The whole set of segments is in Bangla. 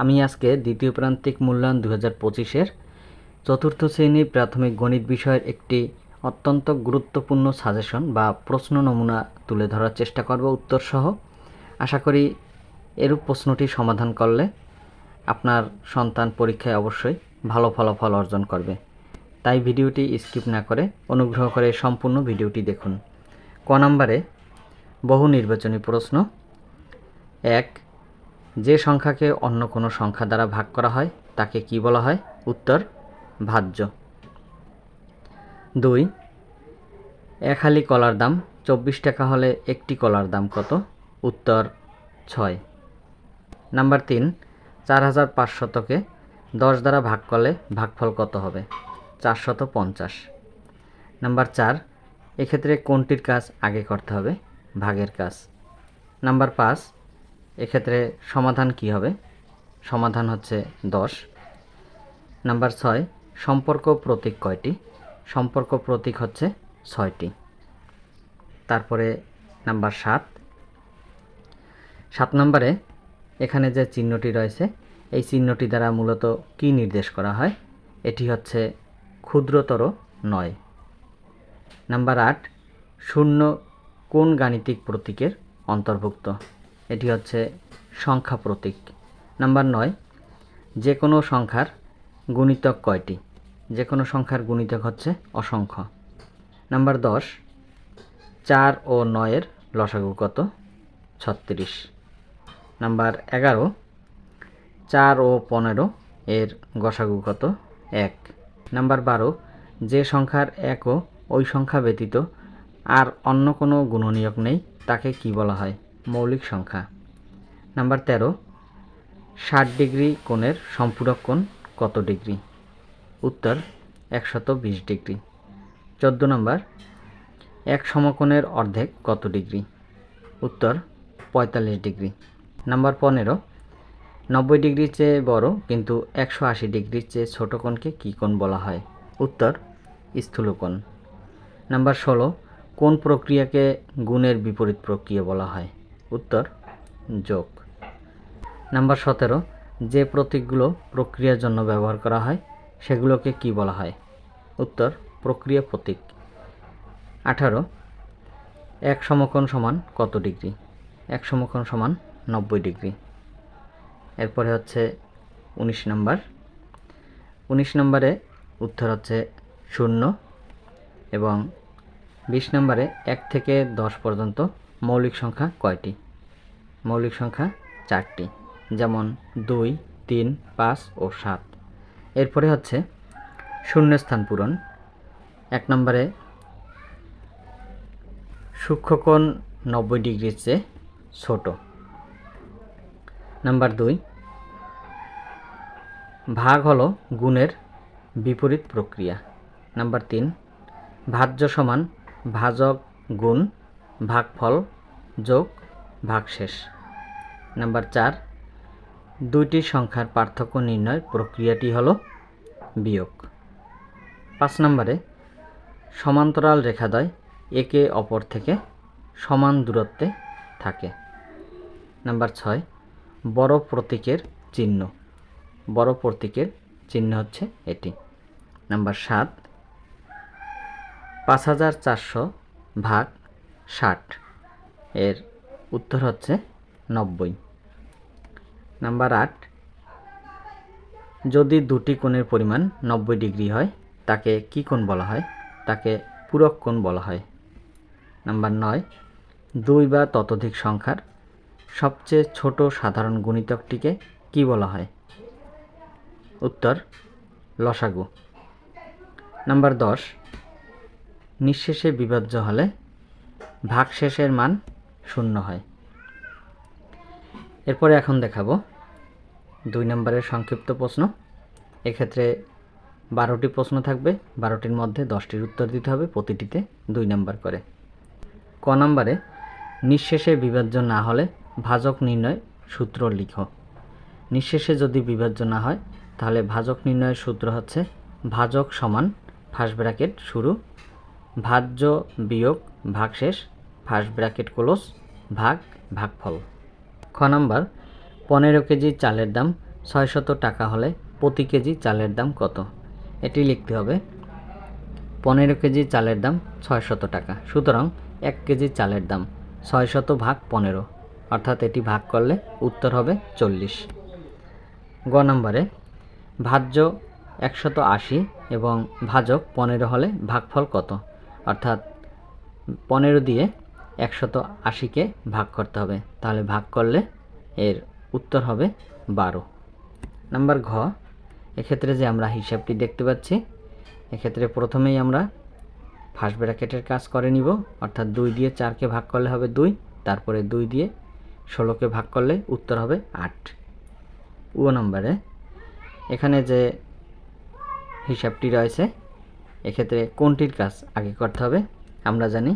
আমি আজকে দ্বিতীয় প্রান্তিক মূল্যায়ন দু হাজার পঁচিশের চতুর্থ শ্রেণি প্রাথমিক গণিত বিষয়ের একটি অত্যন্ত গুরুত্বপূর্ণ সাজেশন বা প্রশ্ন নমুনা তুলে ধরার চেষ্টা করব উত্তরসহ। আশা করি এরূপ প্রশ্নটি সমাধান করলে আপনার সন্তান পরীক্ষায় অবশ্যই ভালো ফলাফল অর্জন করবে। তাই ভিডিওটি স্কিপ না করে অনুগ্রহ করে সম্পূর্ণ ভিডিওটি দেখুন। ক নম্বরে বহু নির্বাচনী প্রশ্ন। এক যে সংখ্যাকে অন্য কোনো সংখ্যা দ্বারা ভাগ করা হয়, তাকে কি বলা হয়? উত্তর, ভাজ্য। দুই, এক হালি কলার দাম, চব্বিশ টাকা হলে একটি কলার দাম কত? উত্তর, ছয়। নাম্বার তিন, চার হাজার পাঁচশতকে দশ দ্বারা ভাগ করলে ভাগফল কত হবে? চারশত পঞ্চাশ। নাম্বার চার, এক্ষেত্রে কোনটির কাজ আগে করতে হবে? ভাগের কাজ। নাম্বার পাঁচ এক্ষেত্রে সমাধান কি হবে? সমাধান হচ্ছে দশ। নাম্বার ছয়, সম্পর্ক প্রতীক কয়টি? সম্পর্ক প্রতীক হচ্ছে ছয়টি। তারপরে নাম্বার সাত। সাত নম্বরে এখানে যে চিহ্নটি রয়েছে, এই চিহ্নটি দ্বারা মূলত কি নির্দেশ করা হয়? এটি হচ্ছে ক্ষুদ্রতর নয়। নাম্বার আট, শূন্য কোন গাণিতিক প্রতীকের অন্তর্ভুক্ত। এটি হচ্ছে সংখ্যা প্রতীক। নাম্বার নয় যে কোনো সংখ্যার গুণিতক কয়টি? যে কোনো সংখ্যার গুণিতক হচ্ছে অসংখ্য। নাম্বার দশ, চার ও নয়ের লসাগু কত? ছত্রিশ। নাম্বার এগারো, চার ও পনেরো এর গসাগু কত? এক। নাম্বার বারো, যে সংখ্যার এক ও ওই সংখ্যা ব্যতীত আর অন্য কোনো গুণনীয়ক নেই, তাকে কি বলা হয়? মৌলিক সংখ্যা। নাম্বার তেরো, ষাট ডিগ্রি কোণের সম্পূরক কোণ কত ডিগ্রি? উত্তর, একশত বিশ ডিগ্রি। চোদ্দ নম্বর, এক সমকোণের অর্ধেক কত ডিগ্রি? উত্তর, পঁয়তাল্লিশ ডিগ্রি। নাম্বার পনেরো, নব্বই ডিগ্রির চেয়ে বড় কিন্তু একশো আশি ডিগ্রির চেয়ে ছোট কোণকে কী কোণ বলা হয়? উত্তর স্থূলকোণ নাম্বার ষোলো, কোন প্রক্রিয়াকে গুণের বিপরীত প্রক্রিয়া বলা হয়? উত্তর, যোগ। নাম্বার সতেরো, যে প্রতীকগুলো প্রক্রিয়ার জন্য ব্যবহার করা হয়, সেগুলোকে কি বলা হয়? উত্তর, প্রক্রিয়া প্রতীক। আঠারো, এক সমকোণ সমান কত ডিগ্রি? এক সমকোণ সমান নব্বই ডিগ্রি। এরপরে হচ্ছে উনিশ নম্বর। উনিশ নম্বরে উত্তর হচ্ছে শূন্য এবং বিশ নম্বরে এক থেকে দশ পর্যন্ত মৌলিক সংখ্যা কয়টি? মৌলিক সংখ্যা চারটি, যেমন দুই, তিন, পাঁচ ও সাত। এরপরে হচ্ছে শূন্যস্থান পূরণ। এক নম্বরে সূক্ষ্মকোণ নব্বই ডিগ্রির চেয়ে ছোট। নাম্বার দুই, ভাগ হলো গুণের বিপরীত প্রক্রিয়া। নাম্বার তিন, ভাজ্য সমান ভাজক গুণ ভাগফল যোগ ভাগশেষ। নাম্বার চার, দুইটি সংখ্যার পার্থক্য নির্ণয় প্রক্রিয়াটি হলো বিয়োগ। পাঁচ নম্বরে, সমান্তরাল রেখাদ্বয় একে অপর থেকে সমান দূরত্বে থাকে। নাম্বার ছয়, বড় প্রতীকের চিহ্ন। বড় প্রতীকের চিহ্ন হচ্ছে এটি। নাম্বার সাত, পাঁচ হাজার চারশো ভাগ ষাট। এর উত্তর হচ্ছে নব্বই। নাম্বার আট, যদি দুটি কোণের পরিমাণ নব্বই ডিগ্রি হয়, তাকে কি কোণ বলা হয়? তাকে পূরক কোণ বলা হয়। নাম্বার নয়, দুই বা ততোধিক সংখ্যার সবচেয়ে ছোট সাধারণ গুণিতকটিকে কি বলা হয়? উত্তর, লসাগু। নাম্বার দশ, নিঃশেষে বিভাজ্য হলে ভাগশেষের মান শূন্য হয়। এরপরে এখন দেখাবো দুই নম্বরের সংক্ষিপ্ত প্রশ্ন। এক্ষেত্রে বারোটি প্রশ্ন থাকবে, বারোটির মধ্যে দশটির উত্তর দিতে হবে, প্রতিটিতে দুই নম্বর করে। ক নম্বরে, নিঃশেষে বিভাজ্য না হলে ভাজক নির্ণয় সূত্র লিখো। নিঃশেষে যদি বিভাজ্য না হয়, তাহলে ভাজক নির্ণয়ের সূত্র হচ্ছে ভাজক সমান ফার্স্ট ব্র্যাকেট শুরু। ভাজ্য বিয়োগ ভাগশেষ ফার্স্ট ব্র্যাকেট ক্লোজ ভাগ ভাগফল খ নাম্বার, পনেরো কেজি চালের দাম ছয়শত টাকা হলে প্রতি কেজি চালের দাম কত? এটি লিখতে হবে। পনেরো কেজি চালের দাম ছয়শত টাকা, সুতরাং এক কেজি চালের দাম ছয়শত ভাগ পনেরো, অর্থাৎ এটি ভাগ করলে উত্তর হবে চল্লিশ। গ নম্বরে, ভাজ্য একশত আশি এবং ভাজক পনেরো হলে ভাগফল কত? অর্থাৎ পনেরো দিয়ে একশত আশিকে ভাগ করতে হবে। তাহলে ভাগ করলে এর উত্তর হবে বারো। নাম্বার ঘ, এক্ষেত্রে যে আমরা হিসাবটি দেখতে পাচ্ছি, এক্ষেত্রে প্রথমেই আমরা ফার্স্ট ব্র্যাকেটের কাজ করে নিব, অর্থাৎ দুই দিয়ে চারকে ভাগ করলে হবে দুই, তারপরে দুই দিয়ে ষোলোকে ভাগ করলে উত্তর হবে আট। ও নম্বরে, এখানে যে হিসাবটি রয়েছে, এক্ষেত্রে কোনটির কাজ আগে করতে হবে? আমরা জানি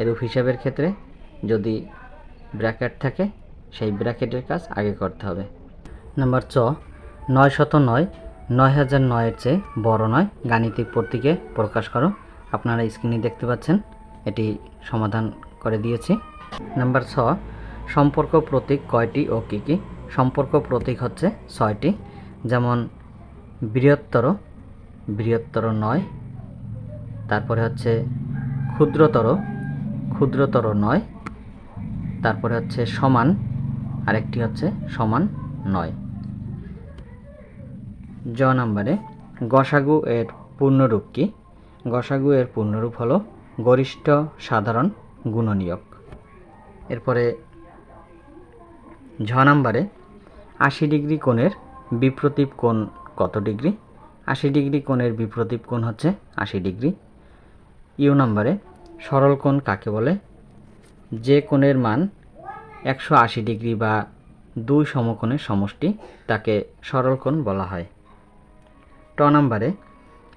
এরূপ হিসাবের ক্ষেত্রে যদি ব্র্যাকেট থাকে, সেই ব্র্যাকেটের কাজ আগে করতে হবে। নাম্বার চ নয় শত নয় নয় হাজার নয়ের চেয়ে বড় নয়। গাণিতিক প্রতীকে প্রকাশ করো। আপনারা স্ক্রিনে দেখতে পাচ্ছেন, এটি সমাধান করে দিয়েছি। নাম্বার ছ, সম্পর্ক প্রতীক কয়টি ও কী কী? সম্পর্ক প্রতীক হচ্ছে ছয়টি, যেমন বৃহত্তর বৃহত্তর নয়, তারপরে হচ্ছে ক্ষুদ্রতর ক্ষুদ্রতর নয়। তারপরে হচ্ছে সমান, আরেকটি হচ্ছে সমান নয়। জ নাম্বারে, গসাগু এর পূর্ণরূপ কি? গসাগু এর পূর্ণরূপ হলো গরিষ্ঠ, সাধারণ, গুণনীয়ক। এরপরে ঝ নাম্বারে, আশি ডিগ্রি কোণের বিপ্রতীপ কোণ কত ডিগ্রি? আশি ডিগ্রি কোণের বিপ্রতীপ কোণ হচ্ছে আশি ডিগ্রি। ইউ নাম্বারে। সরল কোণ কাকে বলে? যে কোণের মান একশো আশি ডিগ্রি বা দুই সমকোণের সমষ্টি, তাকে সরল কোণ বলা হয়। ট নাম্বারে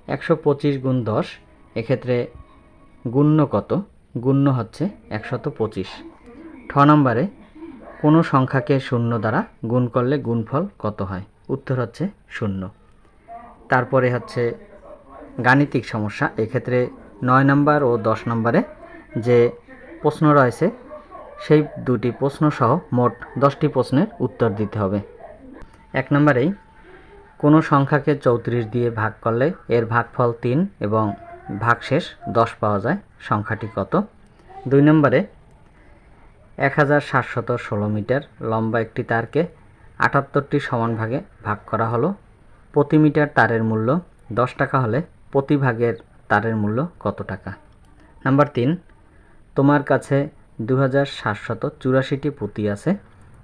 একশো পঁচিশ গুণ দশ, এক্ষেত্রে গুণ্য কত? গুণ্য হচ্ছে একশত পঁচিশ। ঠ নাম্বারে কোনো সংখ্যাকে শূন্য দ্বারা গুণ করলে গুণফল কত হয়? উত্তর হচ্ছে শূন্য। তারপরে হচ্ছে গাণিতিক সমস্যা, এক্ষেত্রে নয় নম্বর ও দশ নম্বরে যে প্রশ্ন রয়েছে, সেই দুটি প্রশ্ন সহ মোট দশটি প্রশ্নের উত্তর দিতে হবে। এক নম্বরেই, কোনো সংখ্যাকে চৌত্রিশ দিয়ে ভাগ করলে এর ভাগফল তিন এবং ভাগশেষ দশ পাওয়া যায়, সংখ্যাটি কত? দুই নম্বরে এক হাজার সাতশত ষোলো মিটার লম্বা একটি তারকে আটাত্তরটি সমান ভাগে ভাগ করা হলো। প্রতি মিটার তারের মূল্য দশ টাকা হলে প্রতি ভাগের তারের মূল্য কত টাকা? নাম্বার তিন, তোমার কাছে দু হাজার সাতশত চুরাশিটি পুঁতি আছে।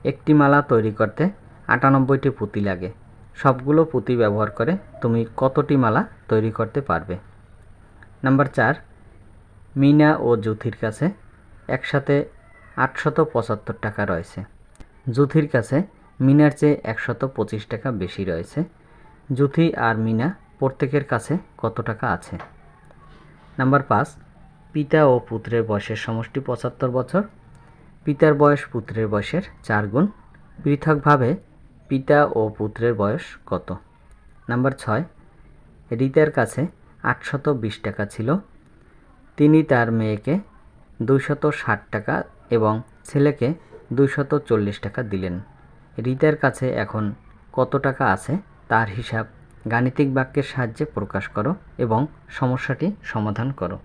একটি মালা তৈরি করতে আটানব্বইটি পুঁতি লাগে। সবগুলো পুঁতি ব্যবহার করে তুমি কতটি মালা তৈরি করতে পারবে? নাম্বার চার, মিনা ও জ্যোতির কাছে একসাথে আটশত পঁচাত্তর টাকা রয়েছে। জ্যোতির কাছে মিনার চেয়ে একশত পঁচিশ টাকা বেশি রয়েছে। জ্যোতি আর মিনা প্রত্যেকের কাছে কত টাকা আছে? নাম্বার পাঁচ, পিতা ও পুত্রের বয়সের সমষ্টি পঁচাত্তর বছর। পিতার বয়স পুত্রের বয়সের চার গুণ। পৃথকভাবে পিতা ও পুত্রের বয়স কত? নাম্বার ছয়, রিতার কাছে আটশত বিশ টাকা ছিল। তিনি তার মেয়েকে দুইশত ষাট টাকা এবং ছেলেকে দুইশত চল্লিশ টাকা দিলেন। রিতার কাছে এখন কত টাকা আছে তার হিসাব গাণিতিক বাক্যের সাহায্যে প্রকাশ করো এবং সমস্যাটি সমাধান করো।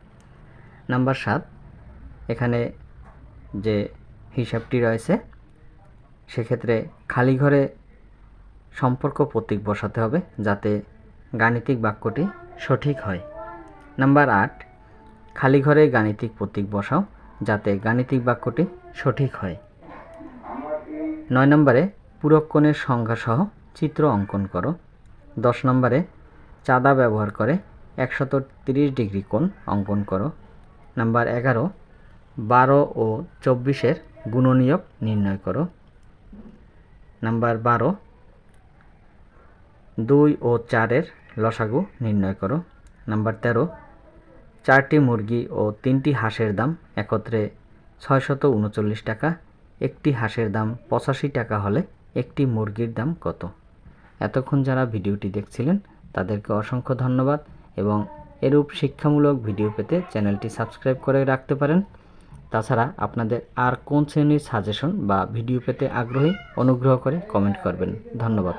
নাম্বার সাত, এখানে যে হিসাবটি রয়েছে, সেক্ষেত্রে খালি ঘরে সম্পর্ক প্রতীক বসাতে হবে যাতে গাণিতিক বাক্যটি সঠিক হয়। নাম্বার আট, খালি ঘরে গাণিতিক প্রতীক বসাও যাতে গাণিতিক বাক্যটি সঠিক হয়। নয় নম্বরে পুরক্ষণের সংখ্যা সহ চিত্র অঙ্কন করো। দশ নম্বরে, চাঁদা ব্যবহার করে একশত তিরিশ ডিগ্রি কোণ অঙ্কন করো। নাম্বার এগারো, বারো ও চব্বিশের গুণনীয়ক নির্ণয় করো। নাম্বার বারো, দুই ও চারের লসাগু নির্ণয় করো। নাম্বার তেরো, চারটি মুরগি ও তিনটি হাঁসের দাম একত্রে ছয়শত উনচল্লিশ টাকা, একটি হাঁসের দাম পঁচাশি টাকা হলে একটি মুরগির দাম কত? এতক্ষণ যারা ভিডিওটি দেখছিলেন, তাদেরকে অসংখ্য ধন্যবাদ এবং এরূপ শিক্ষামূলক ভিডিও পেতে চ্যানেলটি সাবস্ক্রাইব করে রাখতে পারেন। তাছাড়া আপনাদের আর কোন শ্রেণির সাজেশন বা ভিডিও পেতে আগ্রহী, অনুগ্রহ করে কমেন্ট করবেন। ধন্যবাদ।